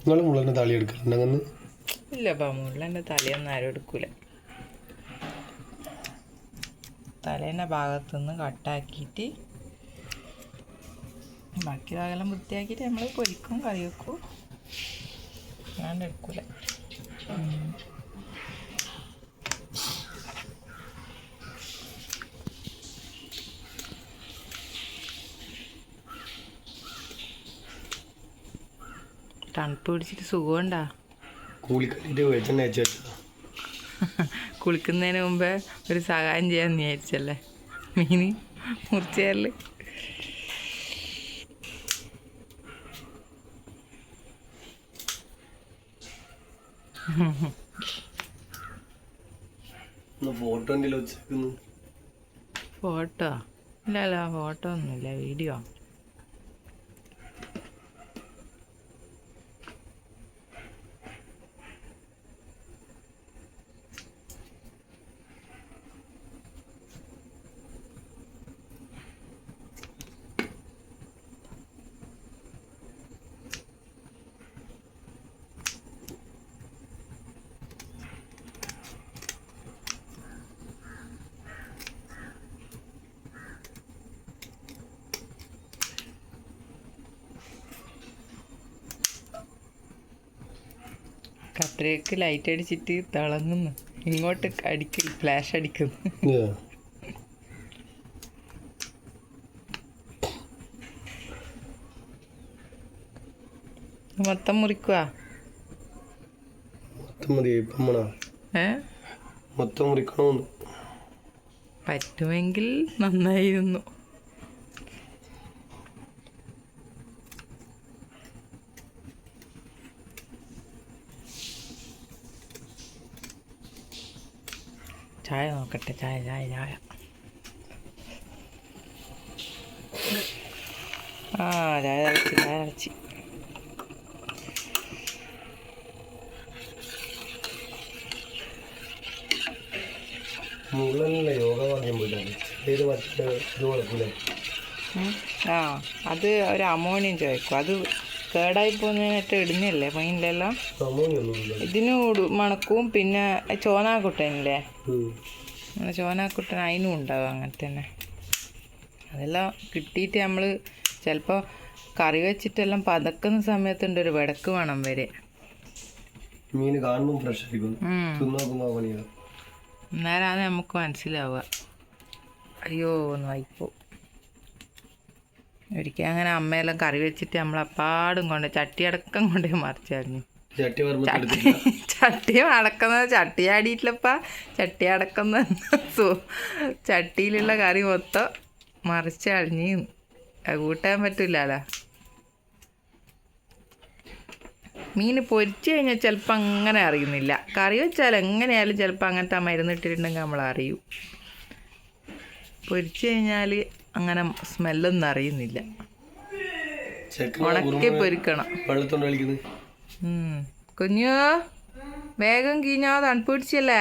നിങ്ങൾ മുള്ളന്നെ താളി ഇല്ല മുള്ളന്റെ തലയൊന്നും ആരും എടുക്കൂല. തലേന്റെ ഭാഗത്തുനിന്ന് കട്ടാക്കിയിട്ട് ബാക്കി ഭാഗമെല്ലാം വൃത്തിയാക്കിയിട്ട് നമ്മൾ പൊരിക്കും കറി വെക്കും. ഞാൻ എടുക്കൂല. തണുപ്പ് പിടിച്ചിട്ട് സുഖമുണ്ടാ? കൂലിക്കളിയിട്ട് വെളിച്ചെണ്ണ അയച്ചു വെച്ചതാ. കുളിക്കുന്നതിന് മുമ്പേ ഒരു സഹായം ചെയ്യാൻ വിചാരിച്ചല്ലേ? മീന് മുറിച്ചേരൽ ഫോട്ടോ ഫോട്ടോ? ഇല്ലല്ലോ ഇല്ല ഫോട്ടോ ഒന്നുമില്ല വീഡിയോ. കത്രയ്ക്ക് ലൈറ്റ് അടിച്ചിട്ട് തിളങ്ങുന്നു. ഇങ്ങോട്ട് അടിക്കും ഫ്ലാഷ് അടിക്കുന്നു. മൊത്തം മുറിക്കുക മൊത്തം മുറിക്കണമെന്ന് പറ്റുമെങ്കിൽ നന്നായിരുന്നു. ചായ നോക്കട്ടെ ചായ ചായ ചായ. ആ ചായ തിളച്ച് ചായ തിളച്ച്. മുള്ളല്ലേ യോഗ പോയിട്ടാണ് ഏത് വട്ട ഇത് കുഴപ്പമില്ല. ആ അത് ഒരു അമോണിയം ചോദിക്കും. അത് കേടായി പോകുന്നതിനായിട്ട് ഇടുന്നല്ലേ മൈനിലെല്ലാം ഇതിന് മണക്കും പിന്നെ ചോനാക്കുട്ടനില്ലേ? ചോനാക്കുട്ടൻ അതിനും ഉണ്ടാവും അങ്ങനെ തന്നെ. അതെല്ലാം കിട്ടിയിട്ട് നമ്മൾ ചിലപ്പോൾ കറി വെച്ചിട്ടെല്ലാം പതക്കുന്ന സമയത്തുണ്ട് ഒരു വിടക്ക് വേണം വരെ. മീൻ കാണുമ്പോൾ ഫ്രഷ് അന്നേരമാണ് നമുക്ക് മനസ്സിലാവുക. അയ്യോ ഒന്ന് വായിപ്പോ ഒരിക്കൽ അങ്ങനെ അമ്മയെല്ലാം കറി വെച്ചിട്ട് നമ്മളെപ്പാടും കൊണ്ട് ചട്ടിയടക്കം കൊണ്ടേ കൊണ്ട് ചട്ടി അടക്കുന്നത് ചട്ടി ആടിയിട്ടില്ലപ്പാ. ചട്ടി അടക്കുന്ന ചട്ടിയിലുള്ള കറി മൊത്തം മറിച്ചഴിഞ്ഞ് അത് കൂട്ടാൻ പറ്റില്ലല്ലോ മീൻ പൊരിച്ചു കഴിഞ്ഞാൽ ചിലപ്പോൾ അങ്ങനെ അറിയുന്നില്ല. കറി വെച്ചാൽ എങ്ങനെയായാലും ചിലപ്പോൾ അങ്ങനത്തെ ആ മരുന്ന് ഇട്ടിട്ടുണ്ടെങ്കിൽ നമ്മൾ അറിയൂ പൊരിച്ചു കഴിഞ്ഞാൽ അങ്ങനെ സ്മെല്ലൊന്നും അറിയുന്നില്ല. ഉണക്കി പൊരിക്കണം. കുഞ്ഞു വേഗം കീഞ്ഞാ തണുപ്പ് പിടിച്ചല്ലേ?